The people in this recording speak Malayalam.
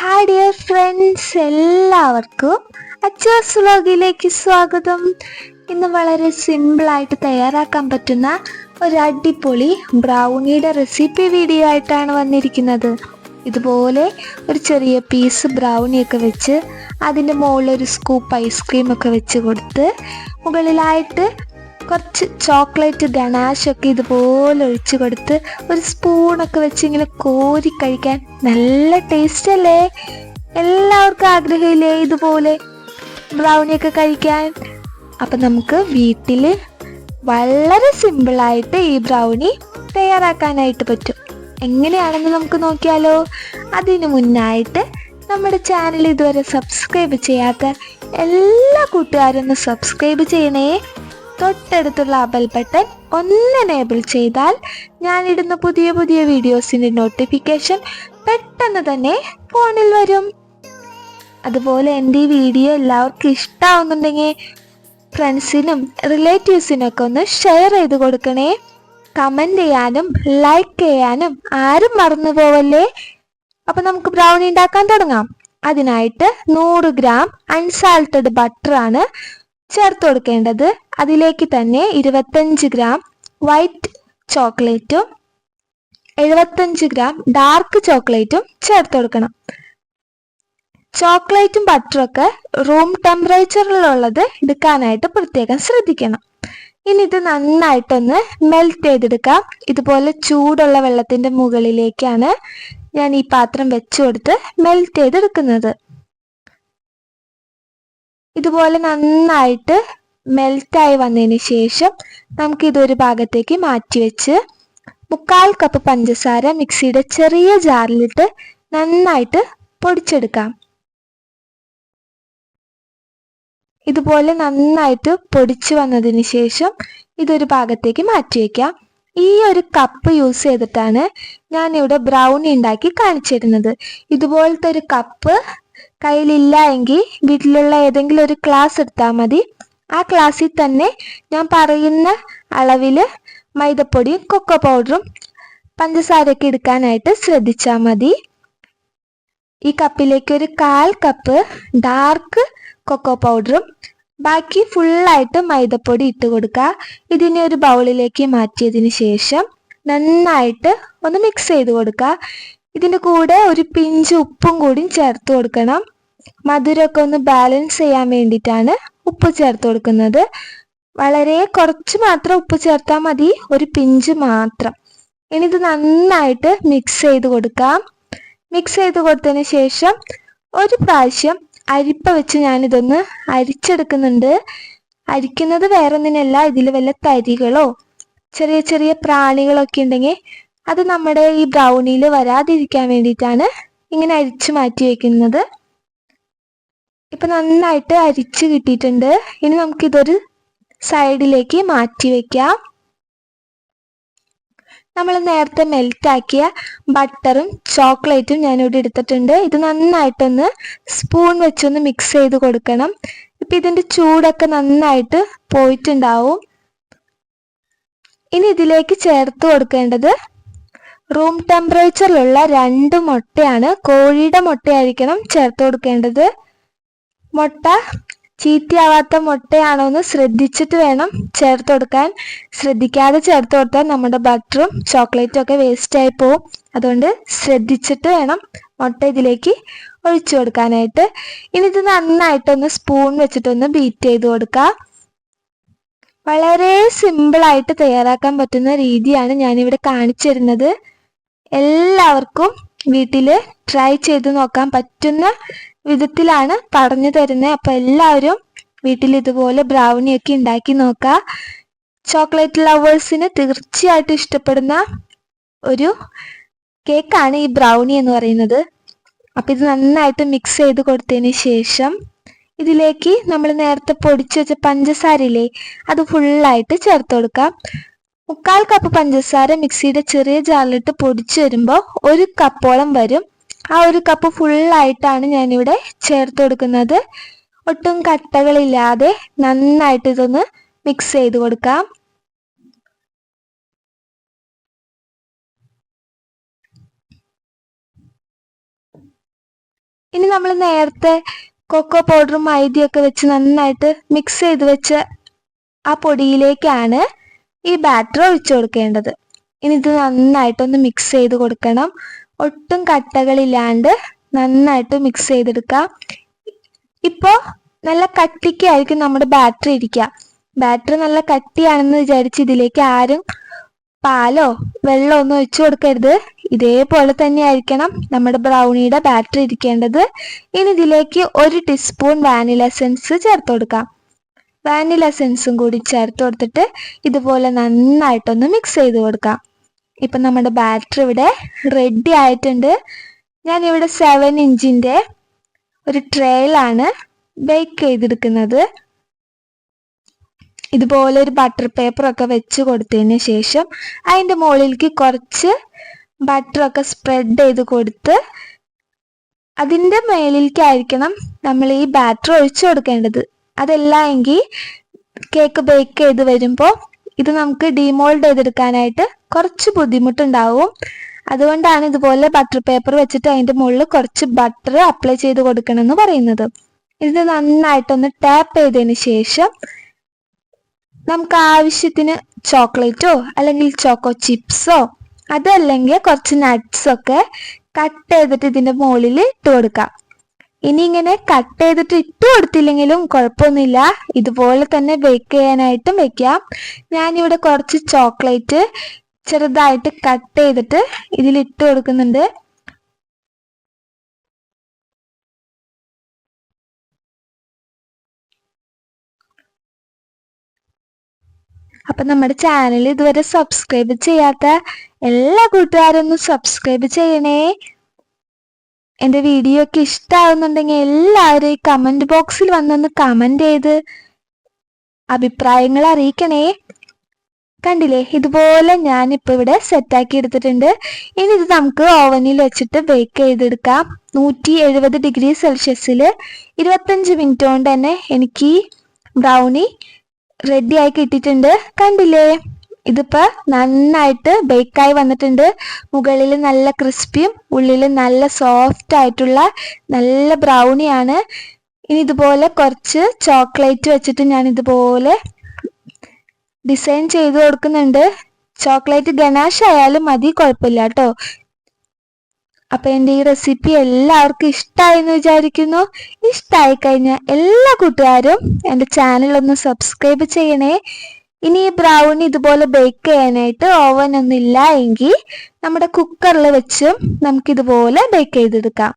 ഹായ് ഡിയർ ഫ്രണ്ട്സ് എല്ലാവർക്കും അച്ചാസ് വ്ലോഗിലേക്ക് സ്വാഗതം. ഇന്ന് വളരെ സിമ്പിളായിട്ട് തയ്യാറാക്കാൻ പറ്റുന്ന ഒരു അടിപൊളി ബ്രൗണിയുടെ റെസിപ്പി വീഡിയോ ആയിട്ടാണ് വന്നിരിക്കുന്നത്. ഇതുപോലെ ഒരു ചെറിയ പീസ് ബ്രൗണിയൊക്കെ വെച്ച് അതിന്റെ മുകളിൽ ഒരു സ്കൂപ്പ് ഐസ്ക്രീം ഒക്കെ വെച്ച് കൊടുത്ത് മുകളിലായിട്ട് കുറച്ച് ചോക്ലേറ്റ് ഗണാശൊക്കെ ഇതുപോലെ ഒഴിച്ചു കൊടുത്ത് ഒരു സ്പൂണൊക്കെ വെച്ച് ഇങ്ങനെ കോരി കഴിക്കാൻ നല്ല ടേസ്റ്റ് അല്ലേ? എല്ലാവർക്കും ആഗ്രഹമില്ലേ ഇതുപോലെ ബ്രൗണിയൊക്കെ കഴിക്കാൻ? അപ്പം നമുക്ക് വീട്ടിൽ വളരെ സിമ്പിളായിട്ട് ഈ ബ്രൗണി തയ്യാറാക്കാനായിട്ട് പറ്റും. എങ്ങനെയാണെന്ന് നമുക്ക് നോക്കിയാലോ? അതിനു മുന്നായിട്ട് നമ്മുടെ ചാനൽ ഇതുവരെ സബ്സ്ക്രൈബ് ചെയ്യാത്ത എല്ലാ കൂട്ടുകാരും സബ്സ്ക്രൈബ് ചെയ്യണേ. തൊട്ടടുത്തുള്ള ആ ബെൽ ബട്ടൺ ഒന്ന് എനേബിൾ ചെയ്താൽ ഞാനിടുന്ന പുതിയ പുതിയ വീഡിയോസിന്റെ നോട്ടിഫിക്കേഷൻ പെട്ടെന്ന് തന്നെ ഫോണിൽ വരും. അതുപോലെ എന്റെ ഈ വീഡിയോ എല്ലാവർക്കും ഇഷ്ടമാവുന്നുണ്ടെങ്കിൽ ഫ്രണ്ട്സിനും റിലേറ്റീവ്സിനൊക്കെ ഒന്ന് ഷെയർ ചെയ്ത് കൊടുക്കണേ. കമന്റ് ചെയ്യാനും ലൈക്ക് ചെയ്യാനും ആരും മറന്നു പോവല്ലേ? അപ്പം നമുക്ക് ബ്രൗണി ഉണ്ടാക്കാൻ തുടങ്ങാം. അതിനായിട്ട് നൂറ് ഗ്രാം അൺസാൾട്ടഡ് ബട്ടറാണ് ചേർത്ത് കൊടുക്കേണ്ടത് അതിലേക്ക് തന്നെ ഇരുപത്തഞ്ച് ഗ്രാം വൈറ്റ് ചോക്ലേറ്റും എഴുപത്തഞ്ച് ഗ്രാം ഡാർക്ക് ചോക്ലേറ്റും ചേർത്ത് കൊടുക്കണം. ചോക്ലേറ്റും ബട്ടറും ഒക്കെ റൂം ടെമ്പറേച്ചറിലുള്ളത് എടുക്കാനായിട്ട് പ്രത്യേകം ശ്രദ്ധിക്കണം. ഇനി ഇത് നന്നായിട്ടൊന്ന് മെൽറ്റ് ചെയ്തെടുക്കാം. ഇതുപോലെ ചൂടുള്ള വെള്ളത്തിന്റെ മുകളിലേക്കാണ് ഞാൻ ഈ പാത്രം വെച്ചു കൊടുത്ത് മെൽറ്റ് ചെയ്തെടുക്കുന്നത്. ഇതുപോലെ നന്നായിട്ട് മെൽറ്റായി വന്നതിന് ശേഷം നമുക്ക് ഇതൊരു ഭാഗത്തേക്ക് മാറ്റി വെച്ച് മുക്കാൽ കപ്പ് പഞ്ചസാര മിക്സിയുടെ ചെറിയ ജാറിലിട്ട് നന്നായിട്ട് പൊടിച്ചെടുക്കാം. ഇതുപോലെ നന്നായിട്ട് പൊടിച്ചു വന്നതിന് ശേഷം ഇതൊരു ഭാഗത്തേക്ക് മാറ്റി വയ്ക്കാം ഈ ഒരു കപ്പ് യൂസ് ചെയ്തിട്ടാണ് ഞാൻ ഇവിടെ ബ്രൗണി ഉണ്ടാക്കി കാണിച്ചിരുന്നത് ഇതുപോലത്തെ ഒരു കപ്പ് കയ്യിലില്ല എങ്കിൽ വീട്ടിലുള്ള ഏതെങ്കിലും ഒരു ക്ലാസ് എടുത്താൽ മതി. ആ ക്ലാസ്സിൽ തന്നെ ഞാൻ പറയുന്ന അളവിൽ മൈദപ്പൊടിയും കൊക്കോ പൗഡറും പഞ്ചസാരയൊക്കെ എടുക്കാനായിട്ട് ശ്രദ്ധിച്ചാൽ മതി. ഈ കപ്പിലേക്ക് ഒരു കാൽ കപ്പ് ഡാർക്ക് കൊക്കോ പൗഡറും ബാക്കി ഫുള്ളായിട്ട് മൈദപ്പൊടി ഇട്ട് കൊടുക്കുക. ഇതിനെ ഒരു ബൗളിലേക്ക് മാറ്റിയതിന് ശേഷം നന്നായിട്ട് ഒന്ന് മിക്സ് ചെയ്ത് കൊടുക്കുക. ഇതിന്റെ കൂടെ ഒരു പിഞ്ച് ഉപ്പും കൂടി ചേർത്ത് കൊടുക്കണം. മധുരമൊക്കെ ഒന്ന് ബാലൻസ് ചെയ്യാൻ വേണ്ടിയിട്ടാണ് ഉപ്പ് ചേർത്ത് കൊടുക്കുന്നത്. വളരെ കുറച്ച് മാത്രം ഉപ്പ് ചേർത്താൽ മതി. ഒരു പിഞ്ച് മാത്രം. ഇനി ഇത് നന്നായിട്ട് മിക്സ് ചെയ്ത് കൊടുക്കാം. മിക്സ് ചെയ്ത് കൊടുത്തതിന് ശേഷം ഒരു പ്രാവശ്യം അരിപ്പ വെച്ച് ഞാനിതൊന്ന് അരിച്ചെടുക്കുന്നുണ്ട്. അരിക്കുന്നത് വേറൊന്നിനല്ല ഇതിൽ വല്ല തരികളോ ചെറിയ ചെറിയ പ്രാണികളൊക്കെ ഉണ്ടെങ്കിൽ അത് നമ്മുടെ ഈ ബ്രൗണിയിൽ വരാതിരിക്കാൻ വേണ്ടിയിട്ടാണ് ഇങ്ങനെ അരിച്ച് മാറ്റി വെക്കുന്നത്. ഇപ്പൊ നന്നായിട്ട് അരിച്ച് കിട്ടിയിട്ടുണ്ട്. ഇനി നമുക്കിതൊരു സൈഡിലേക്ക് മാറ്റി വെക്കാം. നമ്മൾ നേരത്തെ മെൽറ്റാക്കിയ ബട്ടറും ചോക്ലേറ്റും ഞാനിവിടെ എടുത്തിട്ടുണ്ട്. ഇത് നന്നായിട്ടൊന്ന് സ്പൂൺ വെച്ചൊന്ന് മിക്സ് ചെയ്ത് കൊടുക്കണം. ഇപ്പൊ ഇതിന്റെ ചൂടൊക്കെ നന്നായിട്ട് പോയിട്ടുണ്ടാവും. ഇനി ഇതിലേക്ക് ചേർത്ത് കൊടുക്കേണ്ടത് റൂം ടെമ്പറേച്ചറിലുള്ള രണ്ട് മുട്ടയാണ്. കോഴിയുടെ മുട്ടയായിരിക്കണം ചേർത്ത് കൊടുക്കേണ്ടത്. മുട്ട ചീത്തയാവാത്ത മുട്ടയാണോ എന്ന് ശ്രദ്ധിച്ചിട്ട് വേണം ചേർത്ത് കൊടുക്കാൻ. ശ്രദ്ധിക്കാതെ ചേർത്ത് കൊടുത്താൽ നമ്മുടെ ബട്ടറും ചോക്ലേറ്റും ഒക്കെ വേസ്റ്റ് ആയി പോവും. അതുകൊണ്ട് ശ്രദ്ധിച്ചിട്ട് വേണം മുട്ട ഇതിലേക്ക് ഒഴിച്ചു കൊടുക്കാനായിട്ട്. ഇനി ഇത് നന്നായിട്ടൊന്ന് സ്പൂൺ വെച്ചിട്ടൊന്ന് ബീറ്റ് ചെയ്ത് കൊടുക്കുക വളരെ സിമ്പിളായിട്ട് തയ്യാറാക്കാൻ പറ്റുന്ന രീതിയാണ് ഞാനിവിടെ കാണിച്ചു തരുന്നത്. എല്ലാവർക്കും വീട്ടിൽ ട്രൈ ചെയ്ത് നോക്കാൻ പറ്റുന്ന വിധത്തിലാണ് പറഞ്ഞു തരുന്നത് അപ്പോൾ എല്ലാവരും വീട്ടിൽ ഇതുപോലെ ബ്രൗണി ഒക്കെ ഉണ്ടാക്കി നോക്കുക ചോക്ലേറ്റ് ലവേഴ്സിന് തീർച്ചയായിട്ടും ഇഷ്ടപ്പെടുന്ന ഒരു കേക്കാണ് ഈ ബ്രൗണി എന്ന് പറയുന്നത്. അപ്പം ഇത് നന്നായിട്ട് മിക്സ് ചെയ്ത് കൊടുത്തതിന് ശേഷം ഇതിലേക്ക് നമ്മൾ നേരത്തെ പൊടിച്ചു വെച്ച പഞ്ചസാരയില്ലേ അത് ഫുള്ളായിട്ട് ചേർത്ത് കൊടുക്കാം. മുക്കാൽ കപ്പ് പഞ്ചസാര മിക്സിയുടെ ചെറിയ ജാറിലിട്ട് പൊടിച്ചു വരുമ്പോൾ ഒരു കപ്പോളം വരും. ആ ഒരു കപ്പ് ഫുള്ളായിട്ടാണ് ഞാനിവിടെ ചേർത്ത് കൊടുക്കുന്നത്. ഒട്ടും കട്ടകളില്ലാതെ നന്നായിട്ട് ഇതൊന്ന് മിക്സ് ചെയ്ത് കൊടുക്കാം. ഇനി നമ്മൾ നേരത്തെ കൊക്കോ പൗഡറും മൈദയൊക്കെ വെച്ച് നന്നായിട്ട് മിക്സ് ചെയ്ത് വെച്ച ആ പൊടിയിലേക്കാണ് ഈ ബാറ്റർ ഒഴിച്ചു കൊടുക്കേണ്ടത്. ഇനി ഇത് നന്നായിട്ടൊന്ന് മിക്സ് ചെയ്ത് കൊടുക്കണം. ഒട്ടും കട്ടകളില്ലാണ്ട് നന്നായിട്ട് മിക്സ് ചെയ്തെടുക്കാം. ഇപ്പോൾ നല്ല കട്ടിക്കായിരിക്കും നമ്മുടെ ബാറ്ററി ഇരിക്കുക. ബാറ്ററി നല്ല കട്ടിയാണെന്ന് വിചാരിച്ച് ഇതിലേക്ക് ആരും പാലോ വെള്ളമോ ഒന്നും ഒഴിച്ചു കൊടുക്കരുത്. ഇതേപോലെ തന്നെ ആയിരിക്കണം നമ്മുടെ ബ്രൗണിയുടെ ബാറ്ററി ഇരിക്കേണ്ടത്. ഇനി ഇതിലേക്ക് ഒരു ടീസ്പൂൺ വാനില എസൻസ് ചേർത്ത് കൊടുക്കാം. വാനില എസൻസും കൂടി ചേർത്ത് കൊടുത്തിട്ട് ഇതുപോലെ നന്നായിട്ടൊന്ന് മിക്സ് ചെയ്ത് കൊടുക്കാം. ഇപ്പം നമ്മുടെ ബാറ്ററി ഇവിടെ റെഡി ആയിട്ടുണ്ട്. ഞാൻ ഇവിടെ സെവൻ ഇഞ്ചിന്റെ ഒരു ട്രേയിലാണ് ബേക്ക് ചെയ്തെടുക്കുന്നത്. ഇതുപോലെ ഒരു ബട്ടർ പേപ്പറൊക്കെ വെച്ച് കൊടുത്തതിന് ശേഷം അതിന്റെ മുകളിലേക്ക് കുറച്ച് ബട്ടറൊക്കെ സ്പ്രെഡ് ചെയ്ത് കൊടുത്ത് അതിന്റെ മേലിലേക്കായിരിക്കണം നമ്മൾ ഈ ബാറ്റർ ഒഴിച്ചു കൊടുക്കേണ്ടത്. അതല്ല എങ്കിൽ കേക്ക് ബേക്ക് ചെയ്ത് വരുമ്പോൾ ഇത് നമുക്ക് ഡിമോൾഡ് ചെയ്തെടുക്കാനായിട്ട് കുറച്ച് ബുദ്ധിമുട്ടുണ്ടാവും. അതുകൊണ്ടാണ് ഇതുപോലെ ബട്ടർ പേപ്പർ വെച്ചിട്ട് അതിന്റെ മുകളിൽ കുറച്ച് ബട്ടർ അപ്ലൈ ചെയ്ത് കൊടുക്കണം എന്ന് പറയുന്നത്. ഇത് നന്നായിട്ടൊന്ന് ടാപ്പ് ചെയ്തതിന് ശേഷം നമുക്ക് ആവശ്യത്തിന് ചോക്ലേറ്റോ അല്ലെങ്കിൽ ചോക്കോ ചിപ്സോ അതല്ലെങ്കിൽ കുറച്ച് നട്ട്സ് ഒക്കെ കട്ട് ചെയ്തിട്ട് ഇതിന്റെ മുകളിൽ ഇട്ട് കൊടുക്കാം. ഇനി ഇങ്ങനെ കട്ട് ചെയ്തിട്ട് ഇട്ട് കൊടുത്തില്ലെങ്കിലും കുഴപ്പമൊന്നുമില്ല. ഇതുപോലെ തന്നെ ബേക്ക് ചെയ്യാനായിട്ടും വെക്കാം. ഞാനിവിടെ കുറച്ച് ചോക്ലേറ്റ് ചെറുതായിട്ട് കട്ട് ചെയ്തിട്ട് ഇതിൽ ഇട്ട് കൊടുക്കുന്നുണ്ട്. അപ്പൊ നമ്മുടെ ചാനൽ ഇതുവരെ സബ്സ്ക്രൈബ് ചെയ്യാത്ത എല്ലാ കൂട്ടുകാരും ഒന്ന് സബ്സ്ക്രൈബ് ചെയ്യണേ. എന്റെ വീഡിയോ ഒക്കെ ഇഷ്ടമാവുന്നുണ്ടെങ്കിൽ എല്ലാവരും ഈ കമന്റ് ബോക്സിൽ വന്നൊന്ന് കമന്റ് ചെയ്ത് അഭിപ്രായങ്ങൾ അറിയിക്കണേ. കണ്ടില്ലേ? ഇതുപോലെ ഞാൻ ഞാനിപ്പോൾ ഇവിടെ സെറ്റാക്കി എടുത്തിട്ടുണ്ട്. ഇനി ഇത് നമുക്ക് ഓവനിൽ വെച്ചിട്ട് ബേക്ക് ചെയ്തെടുക്കാം. നൂറ്റി എഴുപത് ഡിഗ്രി സെൽഷ്യസിൽ ഇരുപത്തഞ്ച് മിനിറ്റ് കൊണ്ട് തന്നെ എനിക്ക് ബ്രൗണി റെഡി ആയി കിട്ടിയിട്ടുണ്ട്. കണ്ടില്ലേ? ഇതിപ്പോ നന്നായിട്ട് ബേക്കായി വന്നിട്ടുണ്ട്. മുകളിൽ നല്ല ക്രിസ്പിയും ഉള്ളിൽ നല്ല സോഫ്റ്റ് ആയിട്ടുള്ള നല്ല ബ്രൗണിയാണ് ഇനി ഇതുപോലെ കുറച്ച് ചോക്ലേറ്റ് വെച്ചിട്ട് ഞാൻ ഇതുപോലെ ഡിസൈൻ ചെയ്ത് കൊടുക്കുന്നുണ്ട്. ചോക്ലേറ്റ് ഗണാഷ് ആയാലും മതി കുഴപ്പമില്ല കേട്ടോ. അപ്പൊ എന്റെ ഈ റെസിപ്പി എല്ലാവർക്കും ഇഷ്ടമായി എന്ന് വിചാരിക്കുന്നു. ഇഷ്ടമായി കഴിഞ്ഞാൽ എല്ലാ കൂട്ടുകാരും എന്റെ ചാനൽ ഒന്ന് സബ്സ്ക്രൈബ് ചെയ്യണേ. ഇനി ഈ ബ്രൗണി ഇതുപോലെ ബേക്ക് ചെയ്യാനായിട്ട് ഓവൻ ഒന്നും ഇല്ല എങ്കിൽ നമ്മുടെ കുക്കറിൽ വെച്ചും നമുക്കിതുപോലെ ബേക്ക് ചെയ്തെടുക്കാം.